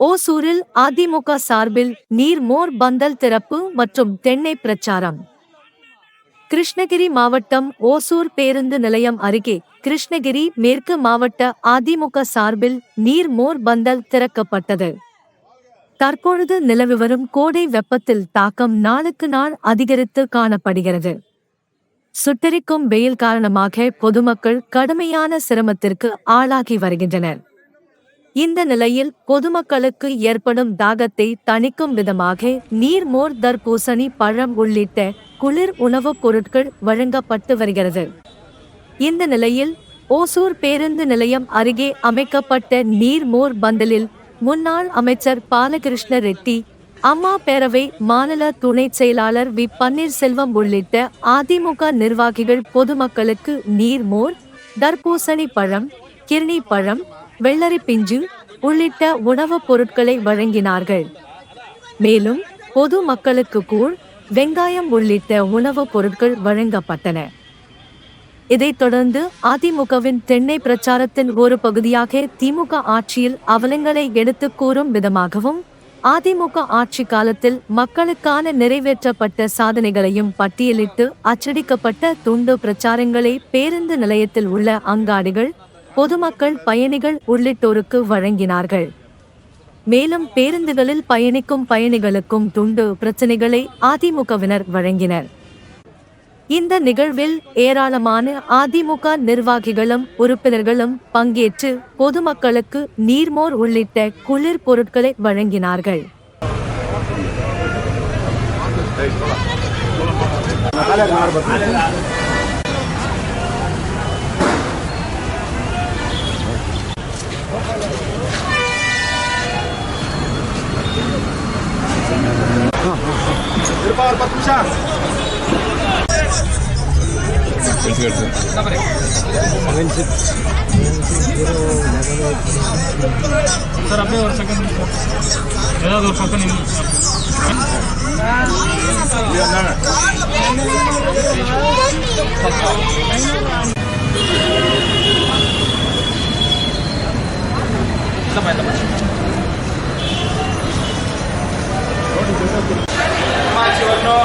ஓசூரில் அதிமுக சார்பில் நீர்மோர் பந்தல் திறப்பு மற்றும் தென்னை பிரச்சாரம். கிருஷ்ணகிரி மாவட்டம் ஓசூர் பேருந்து நிலையம் அருகே கிருஷ்ணகிரி மேற்கு மாவட்ட அதிமுக சார்பில் நீர்மோர் பந்தல் திறக்கப்பட்டது. தற்பொழுது நிலவி வரும் கோடை வெப்பத்தில் தாக்கம் நாளுக்கு நாள் அதிகரித்து காணப்படுகிறது. சுட்டரிக்கும் வெயில் காரணமாக பொதுமக்கள் கடுமையான சிரமத்திற்கு ஆளாகி வருகின்றனர். இந்த நிலையில் பொதுமக்களுக்கு ஏற்படும் தாகத்தை தணிக்கும் விதமாக நீர்மோர் தர்பூசணி பழம் உள்ளிட்ட குளிர் உணவுப் பொருட்கள் வழங்கப்பட்டு வருகிறது. இந்த நிலையில் ஓசூர் பேருந்து நிலையம் அருகே அமைக்கப்பட்ட நீர்மோர் பந்தலில் முன்னாள் அமைச்சர் பாலகிருஷ்ண ரெட்டி அம்மா பேரவை மாநில துணைச் செயலாளர் வி. பன்னீர்செல்வம் உள்ளிட்ட அதிமுக நிர்வாகிகள் பொதுமக்களுக்கு நீர்மோர் தர்பூசணி பழம் கிர்னி பழம் வெள்ளரி பிஞ்சு உள்ளிட்ட உணவுப் பொருட்களை வழங்கினார்கள். மேலும் பொது மக்களுக்கு கூழ் வெங்காயம் உள்ளிட்ட உணவுப் பொருட்கள் வழங்கப்பட்டன. இதைத் தொடர்ந்து அதிமுகவின் தென்னை பிரச்சாரத்தின் ஒரு பகுதியாக திமுக ஆட்சியில் அவலங்களை எடுத்து கூறும் விதமாகவும் அதிமுக ஆட்சி காலத்தில் மக்களுக்கான நிறைவேற்றப்பட்ட சாதனைகளையும் பட்டியலிட்டு அச்சடிக்கப்பட்ட துண்டு பிரச்சாரங்களை பேருந்து நிலையத்தில் உள்ள அங்காடிகள் பொதுமக்கள் பயணிகள் உள்ளிட்டோருக்கு வழங்கினார்கள். மேலும் பேருந்துகளில் பயணிக்கும் பயணிகளுக்கும் துண்டு பிரச்சனைகளை அதிமுகவினர் வழங்கினர். இந்த நிகழ்வில் ஏராளமான அதிமுக நிர்வாகிகளும் உறுப்பினர்களும் பங்கேற்று பொதுமக்களுக்கு நீர்மோர் உள்ளிட்ட குளிர் பொருட்களை வழங்கினார்கள். power buat bisa ಸರ್ ಅದೇ ಒಂದು ಸೆಕೆಂಡ್ ಯಾವ್ದಾದ್ರು ಒಂದು ಸ್ವಲ್ಪ ನಿಮ್ಗೆ ಇಲ್ಲ ಬಾಯ್ತಾ ஏதாவது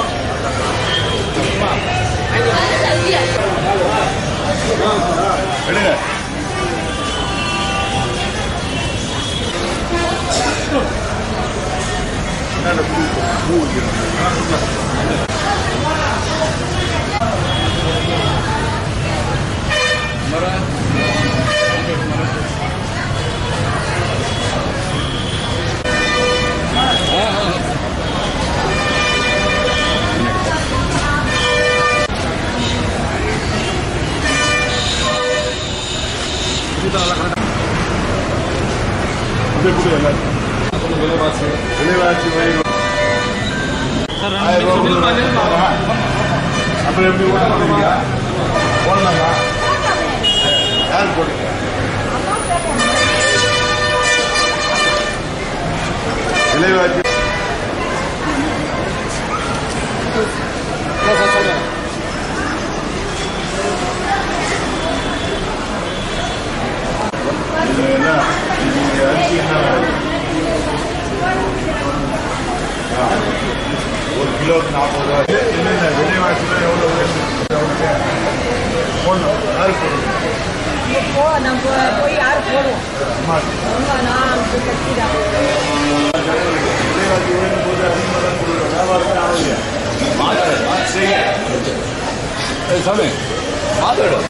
ஒரு பக்கம் நின்று விலைவாசி ஆயிரம் ரூபாய். அப்புறம் எப்படி ஓட்ட ஒரு கிலோக்கு நாற்பது ரூபாய் என்னென்ன விலைவாசிலாம் எவ்வளோ போடணும் யாரு போடணும் இப்போ நம்ம போய் யார் போடுவோம் அம்மா ரொம்ப நான் கட்டி தான் விலைவாசி உயரும் போது அதிகமாக தான் கொடுக்குறோம் வியாபாரமே ஆகலையா செய்ய சாமி மாத்தாடு